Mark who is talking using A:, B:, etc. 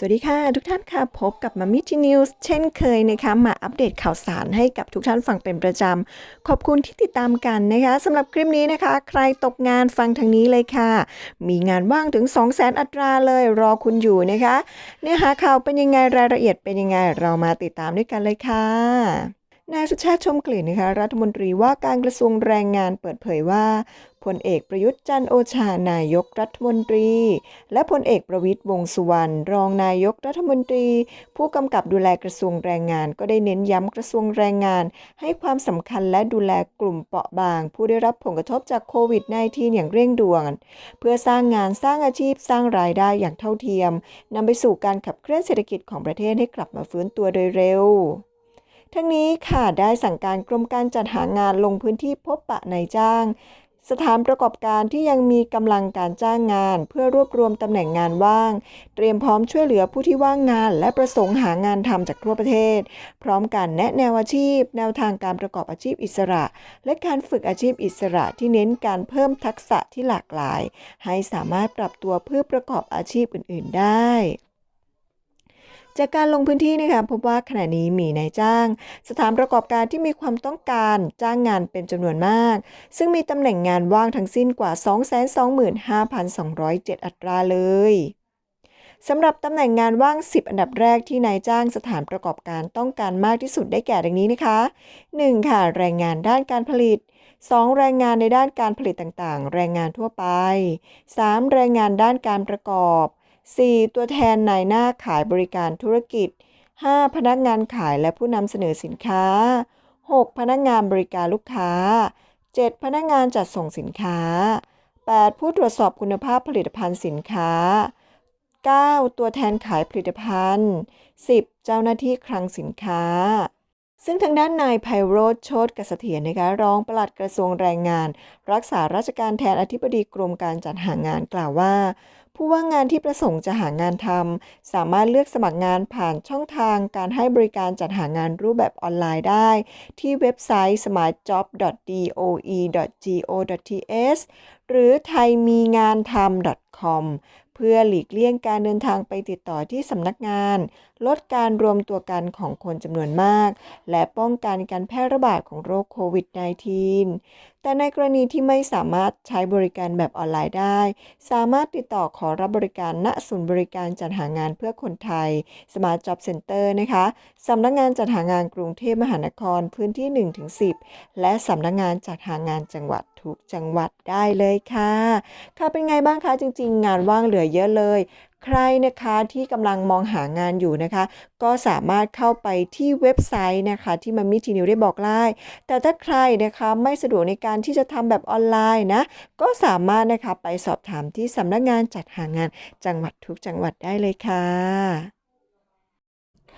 A: สวัสดีค่ะ ทุกท่านค่ะ พบกับมามิทีนิวส์เช่นเคยนะคะมาอัปเดตข่าวสารให้กับทุกท่านฟังเป็นประจำ ขอบคุณที่ติดตามกันนะคะสำหรับคลิปนี้นะคะ ใครตกงานฟังทางนี้เลยค่ะ มีงานว่างถึง 2 0 0แสนอัตราเลยรอคุณอยู่นะคะ เนื้อหาข่าวเป็นยังไงรายละเอียดเป็นยังไงเรามาติดตามด้วยกันเลยค่ะ นายสุชาติชมกลิ่นนะคะรัฐมนตรีว่าการกระทรวงแรงงานเปิดเผยว่าพลเอกประยุทธ์จันโอชานายกรัฐมนตรี และพลเอกประวิตยวงสุวรรณรองนายกรัฐมนตรี ผู้กำกับดูแลกระทรวงแรงงาน ก็ได้เน้นย้ำกระทรวงแรงงาน ให้ความสำคัญและดูแลกลุ่มเปราะบาง ผู้ได้รับผลกระทบจากโควิด -19 อย่างเร่งด่วนเพื่อสร้างงานสร้างอาชีพสร้างรายได้อย่างเท่าเทียมนำไปสู่การขับเคลื่อนเศรษฐกิจของประเทศให้กลับมาฟื้นตัวโดยเร็ว ทั้งนี้ค่ะได้สั่งการกรมการจัดหางานลงพื้นที่พบปะนายจ้าง สถานประกอบการที่ยังมีกำลังการจ้างงาน เพื่อรวบรวมตำแหน่งงานว่าง เตรียมพร้อมช่วยเหลือผู้ที่ว่างงาน และประสงค์หางานทำจากทั่วประเทศ พร้อมกันแนะแนวอาชีพ แนวทางการประกอบอาชีพอิสระ และการฝึกอาชีพอิสระที่เน้นการเพิ่มทักษะที่หลากหลาย ให้สามารถปรับตัวเพื่อประกอบอาชีพอื่น ๆ ได้ จากการลงพื้นที่นะคะพบว่าขณะนี้มีนายจ้าง สถานประกอบการที่มีความต้องการจ้างงานเป็นจำนวนมาก ซึ่งมีตำแหน่งงานว่างทั้งสิ้นกว่า 225,207 อัตราเลยสำหรับตำแหน่งงานว่าง 10 อันดับแรกที่นายจ้างสถานประกอบการต้องการมากที่สุดได้แก่ดังนี้นะคะ 1. ค่ะ แรงงานด้านการผลิต 2. แรงงานในด้านการผลิตต่างๆ แรงงานทั่วไป 3. แรงงานด้านการประกอบ 4. ตัวแทนนายหน้าขายบริการธุรกิจ 5. พนักงานขายและผู้นำเสนอสินค้า 6. พนักงานบริการลูกค้า 7. พนักงานจัดส่งสินค้า 8. ผู้ตรวจสอบคุณภาพผลิตภัณฑ์สินค้า 9. ตัวแทนขายผลิตภัณฑ์ 10. เจ้าหน้าที่คลังสินค้า ซึ่งทางด้านนายไพโรธโชตกเถียรนะคะรองปลัดกระทรวงแรงงาน รักษาราชการแทนอธิบดีกรมการจัดหางานกล่าวว่า ผู้ว่างงานที่ประสงค์จะหางานทำสามารถเลือกสมัครงานผ่านช่องทางการให้บริการจัดหางานรูปแบบออนไลน์ได้ ที่เว็บไซต์ smartjob.doe.go.th หรือไเพื่อหลีกเลี่ยงการเดินทางไปติดต่อที่สำนักงาน ลดการรวมตัวกันของคนจำนวนมาก และป้องกันการแพร่ระบาดของโรคโควิด -19 แต่ในกรณีที่ไม่สามารถใช้บริการแบบออนไลน์ได้ สามารถติดต่อขอรับบริการณศูนย์บริการจัดหางานเพื่อคนไทย Smart Job Center นะคะสำนักงานจัดหางานกรุงเทพมหานครพื้นที่ 1-10 และสำนักงานจัดหางานจังหวัด ทุกจังหวัดได้เลยค่ะ ค่ะเป็นไงบ้างคะจริง ๆ งานว่างเหลือเยอะเลย ใครนะคะที่กำลังมองหางานอยู่นะคะ ก็สามารถเข้าไปที่เว็บไซต์นะคะที่มามิทีนิวได้บอกไล่แต่ถ้าใครนะคะไม่สะดวกในการที่จะทำแบบออนไลน์นะ ก็สามารถนะคะไปสอบถามที่สำนักงานจัดหางานจังหวัดทุกจังหวัดได้เลยค่ะ